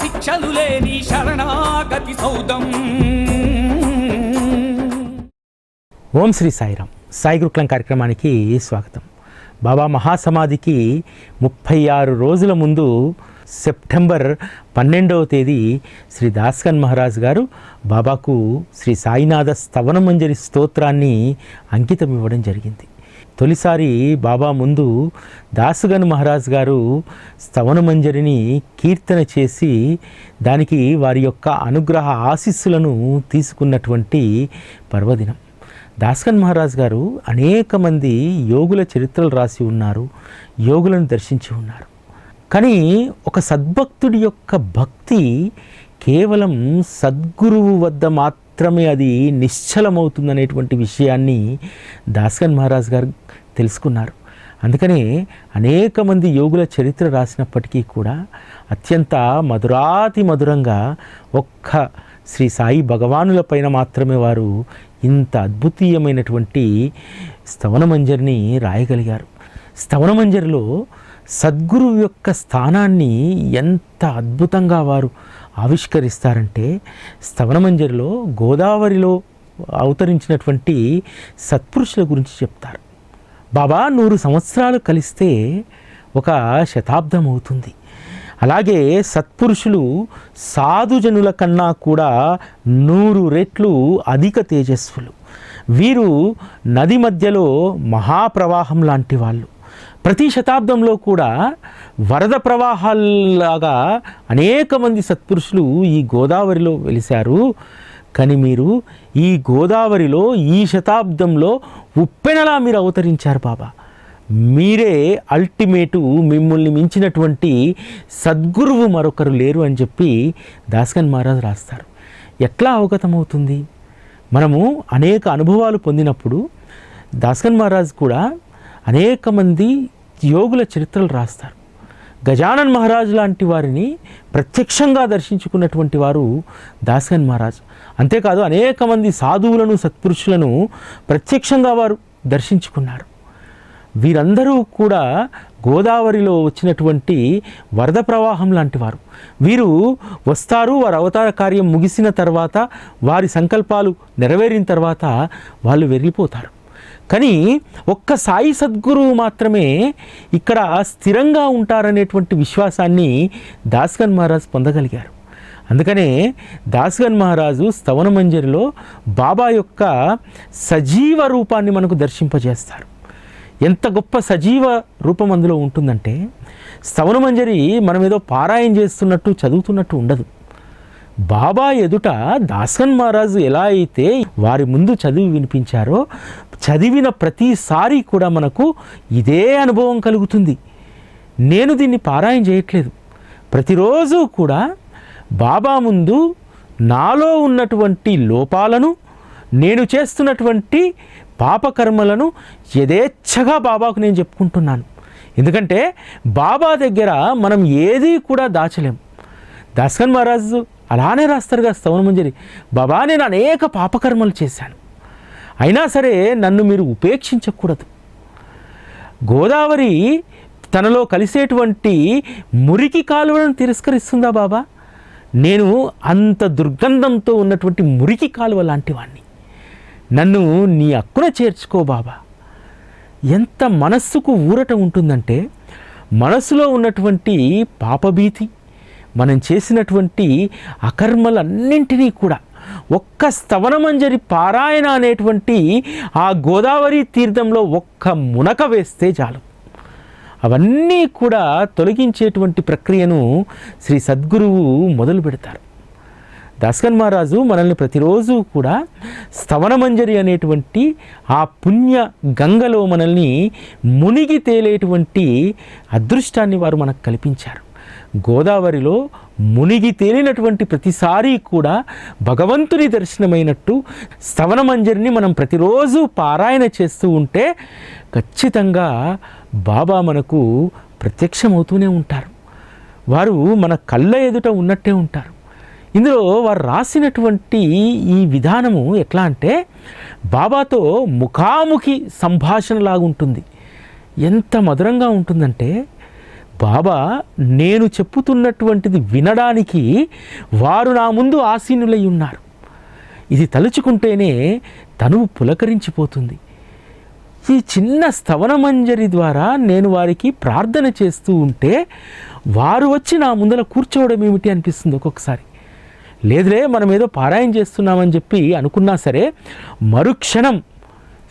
శిక్షలు లేని శరణాగతి సౌదం. ఓం శ్రీ సాయిరామ్ సాయి గురుకులం కార్యక్రమానికి స్వాగతం. బాబా మహాసమాధికి ముప్పై ఆరు రోజుల ముందు సెప్టెంబర్ పన్నెండవ తేదీ శ్రీ దాస్కన్ మహారాజ్ గారు బాబాకు శ్రీ సాయినాథ స్తవన మంజరి స్తోత్రాన్ని అంకితం ఇవ్వడం జరిగింది. తొలిసారి బాబా ముందు దాసుగన్ మహారాజ్ గారు స్తవనమంజరిని కీర్తన చేసి దానికి వారి యొక్క అనుగ్రహ ఆశీస్సులను తీసుకున్నటువంటి పర్వదినం. దాస్కన్ మహారాజ్ గారు అనేక మంది యోగుల చరిత్రలు రాసి ఉన్నారు యోగులను దర్శించి ఉన్నారు. కానీ ఒక సద్భక్తుడి యొక్క భక్తి కేవలం సద్గురువు వద్ద మాత్రమే అది నిశ్చలమవుతుందనేటువంటి విషయాన్ని దాస్కన్ మహారాజ్ గారు తెలుసుకున్నారు. అందుకనే అనేక మంది యోగుల చరిత్ర రాసినప్పటికీ కూడా అత్యంత మధురాతి మధురంగా ఒక్క శ్రీ సాయి భగవానుల పైన మాత్రమే వారు ఇంత అద్భుతీయమైనటువంటి స్తవనమంజరిని రాయగలిగారు. స్తవనమంజరిలో సద్గురువు యొక్క స్థానాన్ని ఎంత అద్భుతంగా వారు ఆవిష్కరిస్తారంటే స్తవనమంజరిలో గోదావరిలో అవతరించినటువంటి సత్పురుషుల గురించి చెప్తారు. బాబా నూరు సంవత్సరాలు కలిస్తే ఒక శతాబ్దం అవుతుంది. అలాగే సత్పురుషులు సాధుజనుల కన్నా కూడా నూరు రెట్లు అధిక తేజస్సులు. వీరు నది మధ్యలో మహాప్రవాహం లాంటి వాళ్ళు. ప్రతి శతాబ్దంలో కూడా వరద ప్రవాహాల్లాగా అనేక మంది సత్పురుషులు ఈ గోదావరిలో వెలిశారు. కానీ మీరు ఈ గోదావరిలో ఈ శతాబ్దంలో ఉప్పెనలా మీరు అవతరించారు బాబా. మీరే అల్టిమేటు మిమ్మల్ని మించినటువంటి సద్గురువు మరొకరు లేరు అని చెప్పి దాస్కన్ మహారాజ్ రాస్తారు. ఎట్లా అవగతమవుతుంది? మనము అనేక అనుభవాలు పొందినప్పుడు దాస్కన్ మహారాజ్ కూడా అనేక మంది యోగుల చరిత్రలు రాస్తారు. గజానన్ మహారాజ్ లాంటి వారిని ప్రత్యక్షంగా దర్శించుకున్నటువంటి వారు దాసగన్ మహారాజ్. అంతేకాదు అనేక మంది సాధువులను సత్పురుషులను ప్రత్యక్షంగా వారు దర్శించుకున్నారు. వీరందరూ కూడా గోదావరిలో వచ్చినటువంటి వరద ప్రవాహం లాంటి వారు. వీరు వస్తారు వారి అవతార కార్యం ముగిసిన తర్వాత వారి సంకల్పాలు నెరవేరిన తర్వాత వాళ్ళు వెళ్ళిపోతారు. కానీ ఒక్క సాయి సద్గురువు మాత్రమే ఇక్కడ స్థిరంగా ఉంటారనేటువంటి విశ్వాసాన్ని దాస్గన్ మహారాజ్ పొందగలిగారు. అందుకనే దాస్గన్ మహారాజు స్తవన మంజరిలో బాబా యొక్క సజీవ రూపాన్ని మనకు దర్శింపజేస్తారు. ఎంత గొప్ప సజీవ రూపం అందులో ఉంటుందంటే స్తవన మంజరి మనం ఏదో పారాయణ చేస్తున్నట్టు చదువుతున్నట్టు ఉండదు. బాబా ఎదుట దాసన్ మహారాజు ఎలా అయితే వారి ముందు చదివి వినిపించారో చదివిన ప్రతిసారి కూడా మనకు ఇదే అనుభవం కలుగుతుంది. నేను దీన్ని పారాయణ చేయట్లేదు. ప్రతిరోజు కూడా బాబా ముందు నాలో ఉన్నటువంటి లోపాలను నేను చేస్తున్నటువంటి పాపకర్మలను యథేచ్ఛగా బాబాకు నేను చెప్పుకుంటున్నాను. ఎందుకంటే బాబా దగ్గర మనం ఏది కూడా దాచలేం. దాస్కన్ మహారాజు అలానే రాస్తారుగా స్తవన మంజరి. బాబా నేను అనేక పాపకర్మలు చేశాను. అయినా సరే నన్ను మీరు ఉపేక్షించకూడదు. గోదావరి తనలో కలిసేటువంటి మురికి కాలువలను తిరస్కరిస్తుందా బాబా? నేను అంత దుర్గంధంతో ఉన్నటువంటి మురికి కాలువ లాంటి వాణ్ణి. నన్ను నీ అక్కున చేర్చుకో బాబా. ఎంత మనస్సుకు ఊరట ఉంటుందంటే మనసులో ఉన్నటువంటి పాపభీతి మనం చేసినటువంటి అకర్మలన్నింటినీ కూడా ఒక్క స్తవనమంజరి పారాయణ అనేటువంటి ఆ గోదావరి తీర్థంలో ఒక్క మునక వేస్తే చాలు. అవన్నీ కూడా తొలగించేటువంటి ప్రక్రియను శ్రీ సద్గురువు మొదలు పెడతారు. దాస్కన్ మహారాజు మనల్ని ప్రతిరోజు కూడా స్తవనమంజరి అనేటువంటి ఆ పుణ్య గంగలో మనల్ని మునిగి తేలేటువంటి అదృష్టాన్ని వారు మనకు కల్పించారు. గోదావరిలో మునిగి తేలినటువంటి ప్రతిసారి కూడా భగవంతుని దర్శనమైనట్టు స్తవనమంజరిని మనం ప్రతిరోజు పారాయణ చేస్తూ ఉంటే ఖచ్చితంగా బాబా మనకు ప్రత్యక్షమవుతూనే ఉంటారు. వారు మన కళ్ళ ఎదుట ఉన్నట్టే ఉంటారు. ఇందులో వారు రాసినటువంటి ఈ విధానము ఎట్లా అంటే బాబాతో ముఖాముఖి సంభాషణలాగా ఉంటుంది ఎంత మధురంగా ఉంటుందంటే బాబా నేను చెప్పుతున్నటువంటిది వినడానికి వారు నా ముందు ఆసీనులై ఉన్నారు. ఇది తలుచుకుంటేనే తనువు పులకరించిపోతుంది. ఈ చిన్న స్తవనమంజరి ద్వారా నేను వారికి ప్రార్థన చేస్తూ ఉంటే వారు వచ్చి నా ముందర కూర్చోవడం ఏమిటి అనిపిస్తుంది ఒక్కొక్కసారి. లేదులే మనం ఏదో పారాయణ చేస్తున్నామని చెప్పి అనుకున్నా సరే మరుక్షణం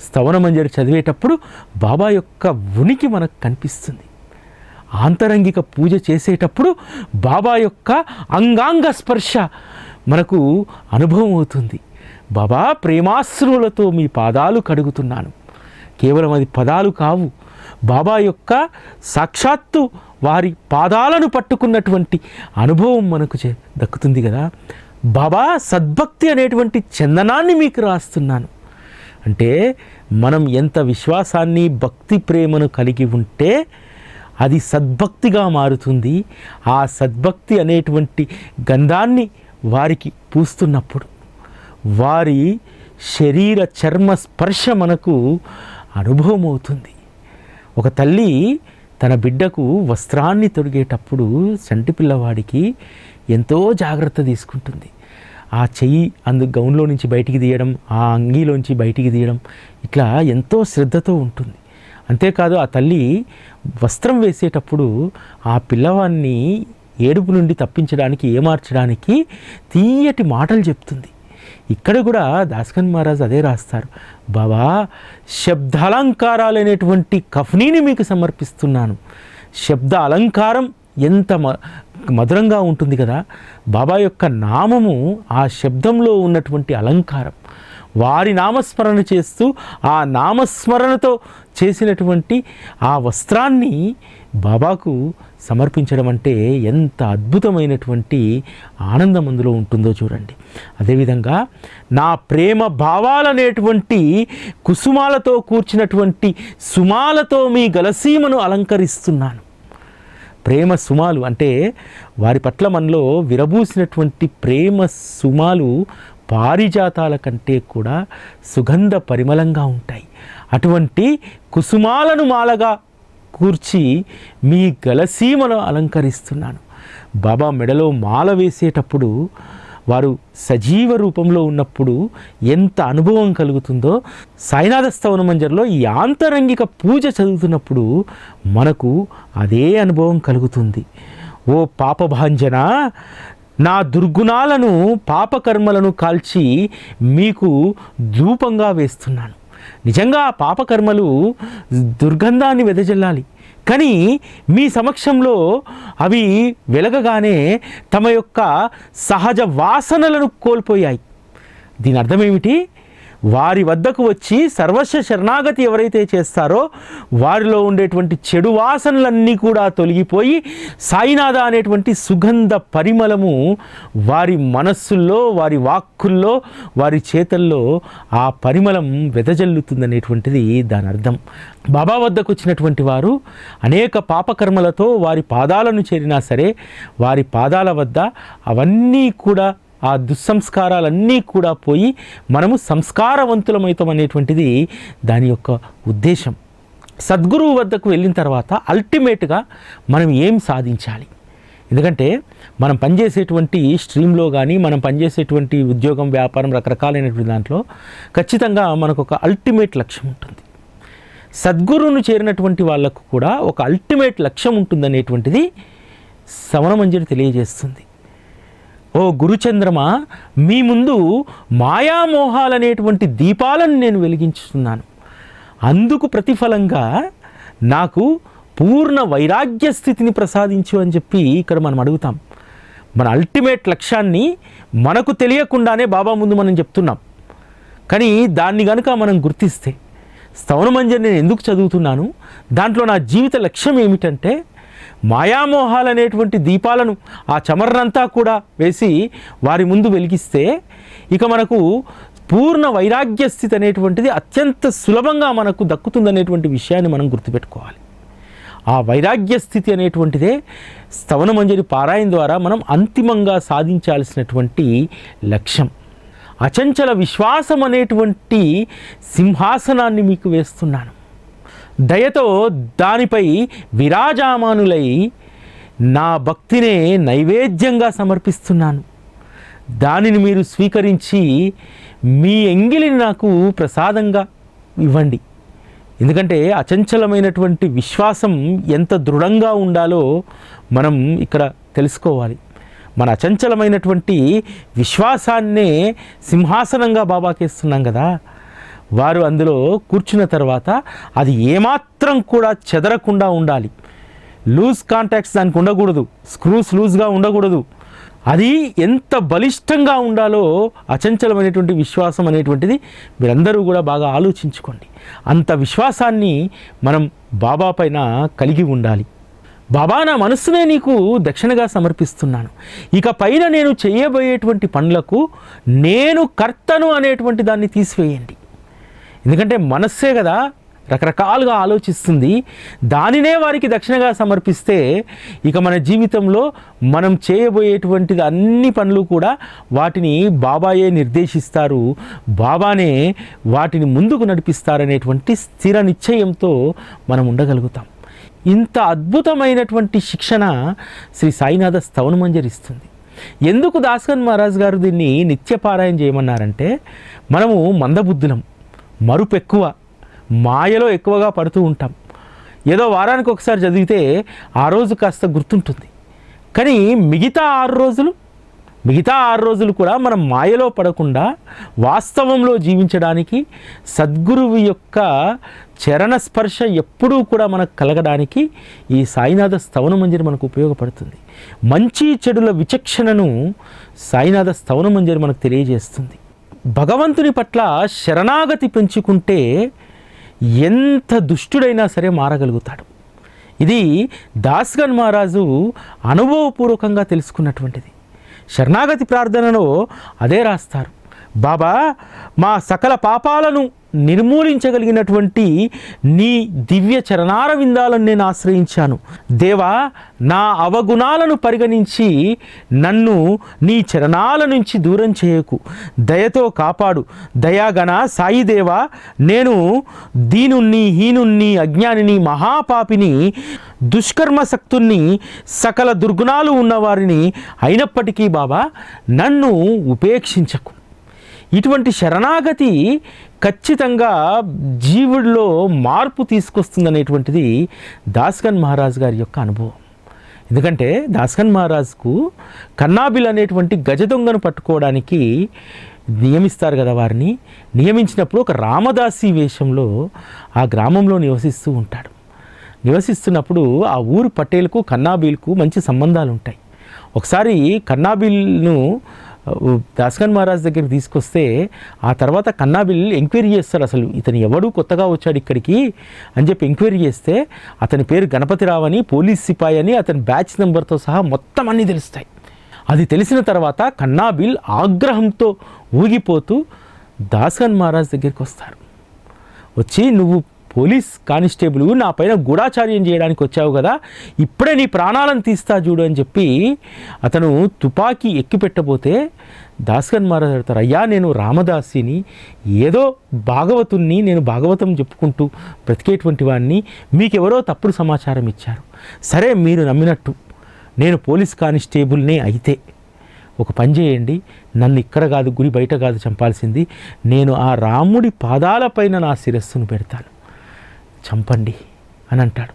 స్తవనమంజరి చదివేటప్పుడు బాబా యొక్క ఉనికి మనకు కనిపిస్తుంది. ఆంతరంగిక పూజ చేసేటప్పుడు బాబా యొక్క అంగాంగ స్పర్శ మనకు అనుభవం అవుతుంది. బాబా ప్రేమాశ్రువులతో మీ పాదాలు కడుగుతున్నాను. కేవలం అది పదాలు కావు. బాబా యొక్క సాక్షాత్తు వారి పాదాలను పట్టుకున్నటువంటి అనుభవం మనకు చే దక్కుతుంది కదా. బాబా సద్భక్తి అనేటువంటి చందనాన్ని మీకు రాస్తున్నాను. అంటే మనం ఎంత విశ్వాసాన్ని భక్తి ప్రేమను కలిగి ఉంటే అది సద్భక్తిగా మారుతుంది. ఆ సద్భక్తి అనేటువంటి గంధాన్ని వారికి పూస్తున్నప్పుడు వారి శరీర చర్మ స్పర్శ మనకు అనుభవం అవుతుంది ఒక తల్లి తన బిడ్డకు వస్త్రాన్ని తొడిగేటప్పుడు చంటి పిల్లవాడికి ఎంతో జాగ్రత్త తీసుకుంటుంది. ఆ చెయ్యి అందు గౌన్లో నుంచి బయటికి తీయడం ఆ అంగీలోంచి బయటికి తీయడం ఇట్లా ఎంతో శ్రద్ధతో ఉంటుంది. అంతేకాదు ఆ తల్లి వస్త్రం వేసేటప్పుడు ఆ పిల్లవాన్ని ఏడుపు నుండి తప్పించడానికి ఏమార్చడానికి తీయటి మాటలు చెప్తుంది. ఇక్కడ కూడా దాస్కన్ మహారాజ్ అదే రాస్తారు. బాబా శబ్దాలంకారాలు అనేటువంటి కఫనీని మీకు సమర్పిస్తున్నాను. శబ్ద అలంకారం ఎంత మ మధురంగా ఉంటుంది కదా. బాబా యొక్క నామము ఆ శబ్దంలో ఉన్నటువంటి అలంకారం. వారి నామస్మరణ చేస్తూ ఆ నామస్మరణతో చేసినటువంటి ఆ వస్త్రాన్ని బాబాకు సమర్పించడం అంటే ఎంత అద్భుతమైనటువంటి ఆనందం అందులో ఉంటుందో చూడండి. అదేవిధంగా నా ప్రేమ భావాలనేటువంటి కుసుమాలతో కూర్చినటువంటి సుమాలతో మీ గలసీమను అలంకరిస్తున్నాను. ప్రేమ సుమాలు అంటే వారి పట్ల మనలో విరబూసినటువంటి ప్రేమ సుమాలు పారిజాతాల కంటే కూడా సుగంధ పరిమళంగా ఉంటాయి. అటువంటి కుసుమాలను మాలగా కూర్చి మీ గలసీమను అలంకరిస్తున్నాను. బాబా మెడలో మాల వేసేటప్పుడు వారు సజీవ రూపంలో ఉన్నప్పుడు ఎంత అనుభవం కలుగుతుందో సాయినాథ స్థవన మంజర్లో ఈ ఆంతరంగిక పూజ చదువుతున్నప్పుడు మనకు అదే అనుభవం కలుగుతుంది. ఓ పాపభాంజన నా దుర్గుణాలను పాపకర్మలను కాల్చి మీకు ధూపంగా వేస్తున్నాను. నిజంగా పాపకర్మలు దుర్గంధాన్ని వెదజల్లాలి. కానీ మీ సమక్షంలో అవి వెలగగానే తమ యొక్క సహజ వాసనలను కోల్పోయాయి. దీని అర్థం ఏమిటి వారి వద్దకు వచ్చి సర్వస్వ శరణాగతి ఎవరైతే చేస్తారో వారిలో ఉండేటువంటి చెడు వాసనలన్నీ కూడా తొలగిపోయి సాయినాథ అనేటువంటి సుగంధ పరిమళము వారి మనస్సుల్లో వారి వాక్కుల్లో వారి చేతల్లో ఆ పరిమళం వెదజల్లుతుందనేటువంటిది దాని అర్థం. బాబా వద్దకు వచ్చినటువంటి వారు అనేక పాపకర్మలతో వారి పాదాలను చేరినా సరే వారి పాదాల వద్ద అవన్నీ కూడా ఆ దుస్సంస్కారాలన్నీ కూడా పోయి మనము సంస్కారవంతులమవుతాం అనేటువంటిది దాని యొక్క ఉద్దేశం. సద్గురువు వద్దకు వెళ్ళిన తర్వాత అల్టిమేట్గా మనం ఏం సాధించాలి? ఎందుకంటే మనం పనిచేసేటువంటి స్ట్రీమ్లో కానీ మనం పనిచేసేటువంటి ఉద్యోగం వ్యాపారం రకరకాలైనటువంటి దాంట్లో ఖచ్చితంగా మనకు ఒక అల్టిమేట్ లక్ష్యం ఉంటుంది. సద్గురువును చేరినటువంటి వాళ్ళకు కూడా ఒక అల్టిమేట్ లక్ష్యం ఉంటుందనేటువంటిది సవనమంజరి తెలియజేస్తుంది. ఓ గురుచంద్రమ మీ ముందు మాయామోహాలనేటువంటి దీపాలను నేను వెలిగించుతున్నాను. అందుకు ప్రతిఫలంగా నాకు పూర్ణ వైరాగ్య స్థితిని ప్రసాదించు అని చెప్పి ఇక్కడ మనం అడుగుతాం. మన అల్టిమేట్ లక్ష్యాన్ని మనకు తెలియకుండానే బాబా ముందు మనం చెప్తున్నాం. కానీ దాన్ని కనుక మనం గుర్తిస్తే స్తవనమంజరి నేను ఎందుకు చదువుతున్నాను? దాంట్లో నా జీవిత లక్ష్యం ఏమిటంటే మాయామోహాలు అనేటువంటి దీపాలను ఆ చమరనంతా కూడా వేసి వారి ముందు వెలిగిస్తే ఇక మనకు పూర్ణ వైరాగ్య స్థితి అనేటువంటిది అత్యంత సులభంగా మనకు దక్కుతుందనేటువంటి విషయాన్ని మనం గుర్తుపెట్టుకోవాలి. ఆ వైరాగ్య స్థితి అనేటువంటిదే స్తవనమంజరి పారాయణ ద్వారా మనం అంతిమంగా సాధించాల్సినటువంటి లక్ష్యం. అచంచల విశ్వాసం అనేటువంటి సింహాసనాన్ని మీకు వేస్తున్నాను. దయతో దానిపై విరాజామానులై నా భక్తినే నైవేద్యంగా సమర్పిస్తున్నాను. దానిని మీరు స్వీకరించి మీ ఎంగిలిని నాకు ప్రసాదంగా ఇవ్వండి. ఎందుకంటే అచంచలమైనటువంటి విశ్వాసం ఎంత దృఢంగా ఉండాలో మనం ఇక్కడ తెలుసుకోవాలి. మన అచంచలమైనటువంటి విశ్వాసాన్నే సింహాసనంగా బాబాకేస్తున్నాం కదా. వారు అందులో కూర్చున్న తర్వాత అది ఏమాత్రం కూడా చెదరకుండా ఉండాలి. లూజ్ కాంటాక్ట్స్ దానికి ఉండకూడదు. స్క్రూస్ లూజ్గా ఉండకూడదు. అది ఎంత బలిష్టంగా ఉండాలో అచంచలమైనటువంటి విశ్వాసం అనేటువంటిది మీరందరూ కూడా బాగా ఆలోచించుకోండి. అంత విశ్వాసాన్ని మనం బాబా పైన కలిగి ఉండాలి. బాబా నా మనస్సునే నీకు దక్షిణగా సమర్పిస్తున్నాను. ఇక పైన నేను చేయబోయేటువంటి పనులకు నేను కర్తను అనేటువంటి దాన్ని తీసివేయండి. ఎందుకంటే మనస్సే కదా రకరకాలుగా ఆలోచిస్తుంది. దానినే వారికి దక్షిణగా సమర్పిస్తే ఇక మన జీవితంలో మనం చేయబోయేటువంటిది అన్ని పనులు కూడా వాటిని బాబాయే నిర్దేశిస్తారు. బాబానే వాటిని ముందుకు నడిపిస్తారనేటువంటి స్థిర నిశ్చయంతో మనం ఉండగలుగుతాం. ఇంత అద్భుతమైనటువంటి శిక్షణ శ్రీ సాయినాథ స్తవనమంజరిస్తుంది ఎందుకు దాస్కన్ మహారాజ్ గారు దీన్ని నిత్యపారాయణ చేయమన్నారంటే మనము మందబుద్ధులం. మరుపు ఎక్కువ మాయలో ఎక్కువగా పడుతూ ఉంటాం. ఏదో వారానికి ఒకసారి చదివితే ఆ రోజు కాస్త గుర్తుంటుంది. కానీ మిగతా ఆరు రోజులు మిగతా ఆరు రోజులు కూడా మనం మాయలో పడకుండా వాస్తవంలో జీవించడానికి సద్గురువు యొక్క చరణ స్పర్శ ఎప్పుడూ కూడా మనకు కలగడానికి ఈ సాయినాథ స్తవన మంజరి మనకు ఉపయోగపడుతుంది. మంచి చెడుల విచక్షణను సాయినాథ స్తవన మంజరి మనకు తెలియజేస్తుంది. భగవంతుని పట్ల శరణాగతి పెంచుకుంటే ఎంత దుష్టుడైనా సరే మారగలుగుతాడు. ఇది దాస్గన్ మహారాజు అనుభవపూర్వకంగా తెలుసుకున్నటువంటిది. శరణాగతి ప్రార్థనలో అదే రాస్తారు. బాబా మా సకల పాపాలను నిర్మూలించగలిగినటువంటి నీ దివ్య చరణార విందాలను నేను ఆశ్రయించాను. దేవా నా అవగుణాలను పరిగణించి నన్ను నీ చరణాల నుంచి దూరం చేయకు. దయతో కాపాడు. దయాగణ సాయిదేవా నేను దీనుణ్ణి హీనుణ్ణి అజ్ఞానిని మహాపాపిని దుష్కర్మశక్తుణ్ణి సకల దుర్గుణాలు ఉన్నవారిని అయినప్పటికీ బాబా నన్ను ఉపేక్షించకు. ఇటువంటి శరణాగతి ఖచ్చితంగా జీవుడిలో మార్పు తీసుకొస్తుందనేటువంటిది దాస్కన్ మహారాజ్ గారి యొక్క అనుభవం. ఎందుకంటే దాస్కన్ మహారాజ్కు కన్నాబిల్ అనేటువంటి గజ దొంగను పట్టుకోవడానికి నియమిస్తారు కదా వారిని. నియమించినప్పుడు ఒక రామదాసి వేషంలో ఆ గ్రామంలో నివసిస్తూ ఉంటాడు. నివసిస్తున్నప్పుడు ఆ ఊరు పటేల్కు కన్నాబీల్కు మంచి సంబంధాలు ఉంటాయి ఒకసారి కన్నాబీల్ను దాస్కన్ మహారాజ్ దగ్గరికి తీసుకొస్తే ఆ తర్వాత కన్నాబిల్ ఎంక్వైరీ చేస్తారు అసలు. ఇతను ఎవడు కొత్తగా వచ్చాడు ఇక్కడికి అని చెప్పి ఎంక్వైరీ చేస్తే అతని పేరు గణపతిరావు అని పోలీస్ సిపాయి అని అతని బ్యాచ్ నెంబర్తో సహా మొత్తం అన్నీ తెలుస్తాయి. అది తెలిసిన తర్వాత కన్నాబిల్ ఆగ్రహంతో ఊగిపోతూ దాస్కన్ మహారాజ్ దగ్గరికి వస్తారు. వచ్చి నువ్వు పోలీస్ కానిస్టేబుల్ నా పైన గూఢాచార్యం చేయడానికి వచ్చావు కదా ఇప్పుడే నీ ప్రాణాలను తీస్తా చూడు అని చెప్పి అతను తుపాకీ ఎక్కి పెట్టబోతే దాస్కన్ మహారాజ్ అడతారు అయ్యా నేను రామదాసిని ఏదో భాగవతుణ్ణి నేను భాగవతం చెప్పుకుంటూ బ్రతికేటువంటి వాడిని మీకెవరో తప్పుడు సమాచారం ఇచ్చారు. సరే మీరు నమ్మినట్టు. నేను పోలీస్ కానిస్టేబుల్నే అయితే ఒక పని చేయండి నన్ను ఇక్కడ కాదు గురి బయట కాదు చంపాల్సింది. నేను ఆ రాముడి పాదాలపైన నా శిరస్సును పెడతాను. చంపండి అని అంటాడు.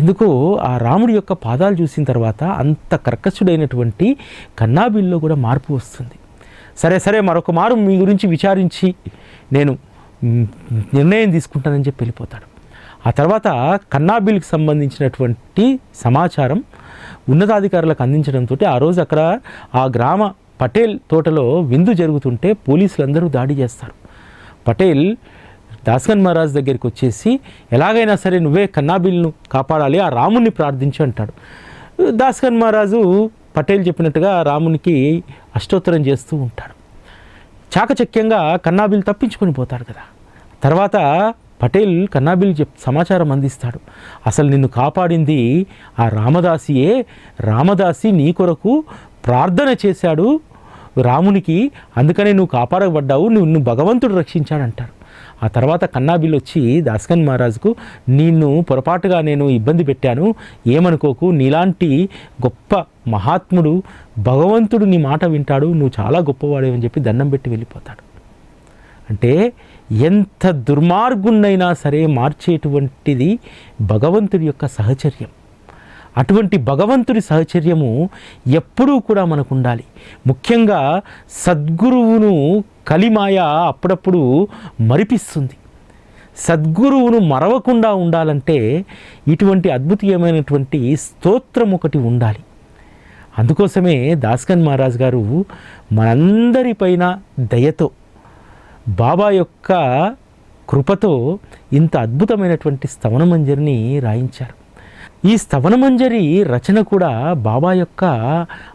ఎందుకో ఆ రాముడి యొక్క పాదాలు చూసిన తర్వాత అంత కర్కశుడైనటువంటి కన్నాబిల్లో కూడా మార్పు వస్తుంది. సరే సరే మరొక మారు మీ గురించి విచారించి నేను నిర్ణయం తీసుకుంటానని చెప్పి వెళ్ళిపోతాడు. ఆ తర్వాత కన్నాబిల్కి సంబంధించినటువంటి సమాచారం ఉన్నతాధికారులకు అందించడంతో ఆ రోజు అక్కడ ఆ గ్రామ పటేల్ తోటలో విందు జరుగుతుంటే పోలీసులందరూ దాడి చేస్తారు. పటేల్ దాస్కన్ మహారాజ్ దగ్గరికి వచ్చేసి ఎలాగైనా సరే నువ్వే కన్నాబిల్ను కాపాడాలి ఆ రాముని ప్రార్థించు అంటాడు. దాస్కన్ మహారాజు పటేల్ చెప్పినట్టుగా రామునికి అష్టోత్తరం చేస్తూ ఉంటాడు. చాకచక్యంగా కన్నాబిల్ తప్పించుకొని పోతాడు కదా. తర్వాత పటేల్ కన్నాబిల్ చెప్ సమాచారం అందిస్తాడు. అసలు నిన్ను కాపాడింది ఆ రామదాసియే రామదాసి నీ కొరకు ప్రార్థన చేశాడు రామునికి అందుకనే నువ్వు కాపాడబడ్డావు నువ్వు నువ్వు భగవంతుడు రక్షించాడంటారు. ఆ తర్వాత కన్నాబిల్ వచ్చి దాస్కన్ మహారాజుకు నిన్ను పొరపాటుగా నేను ఇబ్బంది పెట్టాను. ఏమనుకోకు నీలాంటి గొప్ప మహాత్ముడు భగవంతుడు నీ మాట వింటాడు. నువ్వు చాలా గొప్పవాడే అని చెప్పి దండం పెట్టి వెళ్ళిపోతాడు. అంటే ఎంత దుర్మార్గున్నైనా సరే మార్చేటువంటిది భగవంతుడి యొక్క సహచర్యం. అటువంటి భగవంతుడి సహచర్యము ఎప్పుడూ కూడా మనకు ఉండాలి ముఖ్యంగా సద్గురువును కలిమాయ అప్పుడప్పుడు మరిపిస్తుంది. సద్గురువును మరవకుండా ఉండాలంటే ఇటువంటి అద్భుతమైనటువంటి స్తోత్రం ఒకటి ఉండాలి. అందుకోసమే దాస్కన్ మహారాజ్ గారు మనందరిపైన దయతో బాబా యొక్క కృపతో ఇంత అద్భుతమైనటువంటి స్తవనమంజరిని రాయించారు. ఈ స్తవనమంజరి రచన కూడా బాబా యొక్క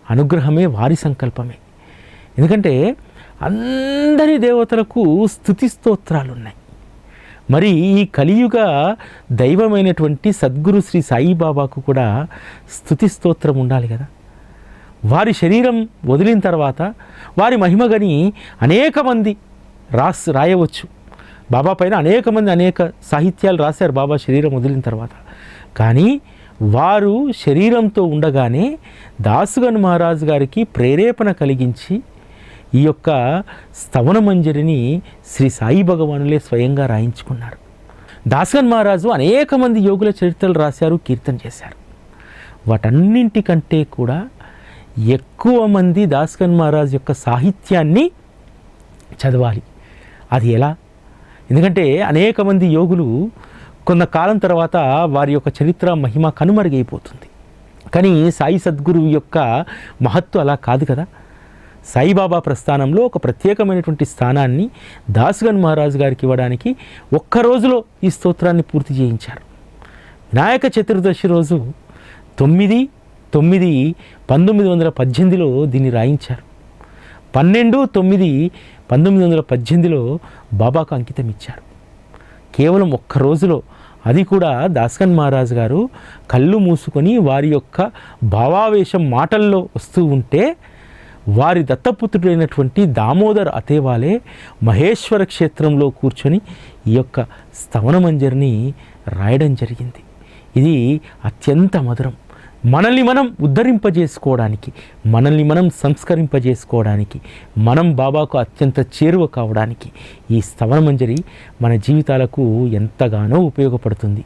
అనుగ్రహమే వారి సంకల్పమే. ఎందుకంటే అందరి దేవతలకు స్థుతి స్తోత్రాలు ఉన్నాయి మరి ఈ కలియుగ దైవమైనటువంటి సద్గురు శ్రీ సాయిబాబాకు కూడా స్థుతి స్తోత్రం ఉండాలి కదా. వారి శరీరం వదిలిన తర్వాత వారి మహిమగని అనేక మంది రాస్ రాయవచ్చు. బాబా పైన అనేక మంది అనేక సాహిత్యాలు రాశారు బాబా శరీరం వదిలిన తర్వాత. కానీ వారు శరీరంతో ఉండగానే దాసుగన్ మహారాజు గారికి ప్రేరేపణ కలిగించి ఈ యొక్క స్తవన మంజరిని శ్రీ సాయి భగవానులే స్వయంగా రాయించుకున్నారు. దాసగన్ మహారాజు అనేక మంది యోగుల చరిత్రలు రాశారు కీర్తన చేశారు. వాటన్నింటికంటే కూడా ఎక్కువ మంది దాస్కన్ మహారాజ్ యొక్క సాహిత్యాన్ని చదవాలి. అది ఎలా? ఎందుకంటే అనేక మంది యోగులు కొంతకాలం తర్వాత వారి యొక్క చరిత్ర మహిమ కనుమరుగైపోతుంది. కానీ సాయి సద్గురువు యొక్క మహత్వం అలా కాదు కదా. సాయిబాబా ప్రస్థానంలో ఒక ప్రత్యేకమైనటువంటి స్థానాన్ని దాస్గన్ మహారాజు గారికి ఇవ్వడానికి ఒక్క రోజులో ఈ స్తోత్రాన్ని పూర్తి చేయించారు. వినాయక చతుర్దశి రోజు తొమ్మిది తొమ్మిది పంతొమ్మిది వందల పద్దెనిమిదిలో దీన్ని రాయించారు. పన్నెండు తొమ్మిది పంతొమ్మిది వందల పద్దెనిమిదిలో బాబాకు అంకితం ఇచ్చారు. కేవలం ఒక్క రోజులో అది కూడా దాస్కన్ మహారాజ్ గారు కళ్ళు మూసుకొని వారి యొక్క భావావేశం మాటల్లో వస్తూ ఉంటే వారి దత్తపుత్రుడైనటువంటి దామోదర్ అతేవాలే మహేశ్వర క్షేత్రంలో కూర్చొని ఈ యొక్క స్తవన మంజరిని రాయడం జరిగింది. ఇది అత్యంత మధురం. మనల్ని మనం ఉద్ధరింపజేసుకోవడానికి మనల్ని మనం సంస్కరింపజేసుకోవడానికి మనం బాబాకు అత్యంత చేరువ కావడానికి ఈ స్తవన మంజరి మన జీవితాలకు ఎంతగానో ఉపయోగపడుతుంది.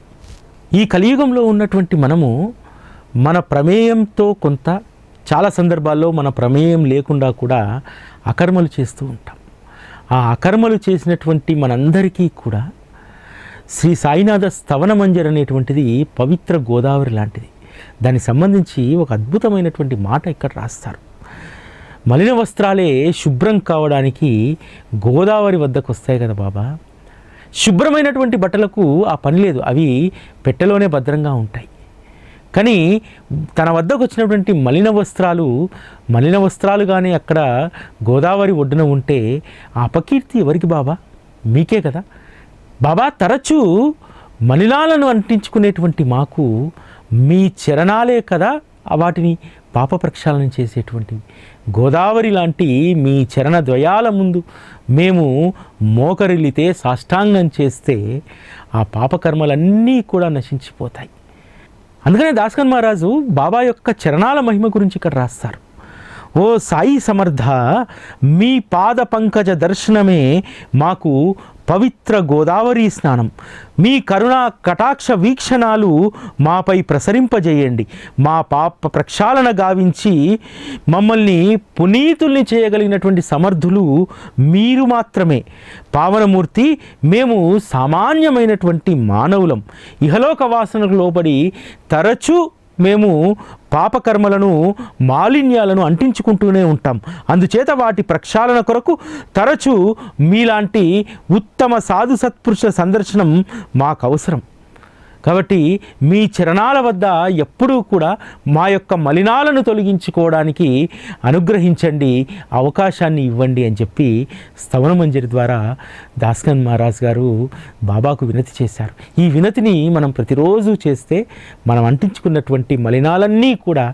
ఈ కలియుగంలో ఉన్నటువంటి మనము మన ప్రమేయంతో కొంత చాలా సందర్భాల్లో మన ప్రమేయం లేకుండా కూడా అకర్మలు చేస్తూ ఉంటాం. ఆ అకర్మలు చేసినటువంటి మనందరికీ కూడా శ్రీ సాయినాథ స్తవన మంజర్ అనేటువంటిది పవిత్ర గోదావరి లాంటిది. దానికి సంబంధించి ఒక అద్భుతమైనటువంటి మాట ఇక్కడ రాస్తారు. మలిన వస్త్రాలే శుభ్రం కావడానికి గోదావరి వద్దకు వస్తాయి కదా బాబా. శుభ్రమైనటువంటి బట్టలకు ఆ పని లేదు. అవి పెట్టెలోనే భద్రంగా ఉంటాయి. కానీ తన వద్దకు వచ్చినటువంటి మలిన వస్త్రాలు మలిన వస్త్రాలుగానే అక్కడ గోదావరి ఒడ్డున ఉంటే ఆ అపకీర్తి ఎవరికి బాబా? మీకే కదా. బాబా తరచూ మలినాలను అంటించుకునేటువంటి మాకు మీ చరణాలే కదా వాటిని పాప ప్రక్షాళన చేసేటువంటివి. గోదావరి లాంటి మీ చరణ ద్వయాల ముందు మేము మోకరిల్లితే సాష్టాంగం చేస్తే ఆ పాపకర్మలన్నీ కూడా నశించిపోతాయి. అందుకనే దాస్కన్ మహారాజు బాబా యొక్క చరణాల మహిమ గురించి ఇక్కడ రాస్తారు. ఓ సాయి సమర్థ మీ పాద పంకజ దర్శనమే మాకు పవిత్ర గోదావరి స్నానం. మీ కరుణా కటాక్ష వీక్షణాలు మాపై ప్రసరింపజేయండి. మా పాప ప్రక్షాళన గావించి మమ్మల్ని పునీతుల్ని చేయగలిగినటువంటి సమర్థులు మీరు మాత్రమే. పావనమూర్తి మేము సామాన్యమైనటువంటి మానవులం. ఇహలోక వాసనకు లోబడి తరచూ మేము పాపకర్మలను మాలిన్యాలను అంటించుకుంటూనే ఉంటాం. అందుచేత వాటి ప్రక్షాళన కొరకు తరచూ మీలాంటి ఉత్తమ సాధు సత్పురుష సందర్శనం మాకు అవసరం. కాబట్టి మీ చరణాల వద్ద ఎప్పుడూ కూడా మా యొక్క మలినాలను తొలగించుకోవడానికి అనుగ్రహించండి అవకాశాన్ని ఇవ్వండి అని చెప్పి స్తవన మంజరి ద్వారా దాస్కన్ మహారాజ్ గారు బాబాకు వినతి చేశారు. ఈ వినతిని మనం ప్రతిరోజు చేస్తే మనం అంటించుకున్నటువంటి మలినాలన్నీ కూడా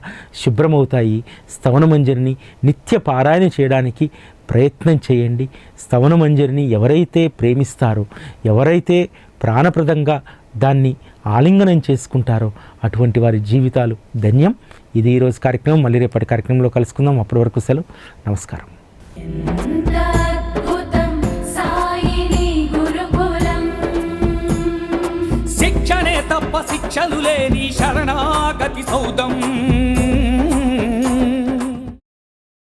శుభ్రమవుతాయి. స్తవన మంజరిని నిత్య పారాయణ చేయడానికి ప్రయత్నం చేయండి. స్తవన మంజరిని ఎవరైతే ప్రేమిస్తారో ఎవరైతే ప్రాణప్రదంగా దాన్ని ఆలింగనం చేసుకుంటారో అటువంటి వారి జీవితాలు. ధన్యం. ఇది ఈరోజు కార్యక్రమం. మళ్ళీ రేపటి కార్యక్రమంలో కలుసుకుందాం. అప్పటి వరకు సెలవు. నమస్కారం. శిక్షణే తప్ప శిక్షలు లేని శరణాగతి సౌదం.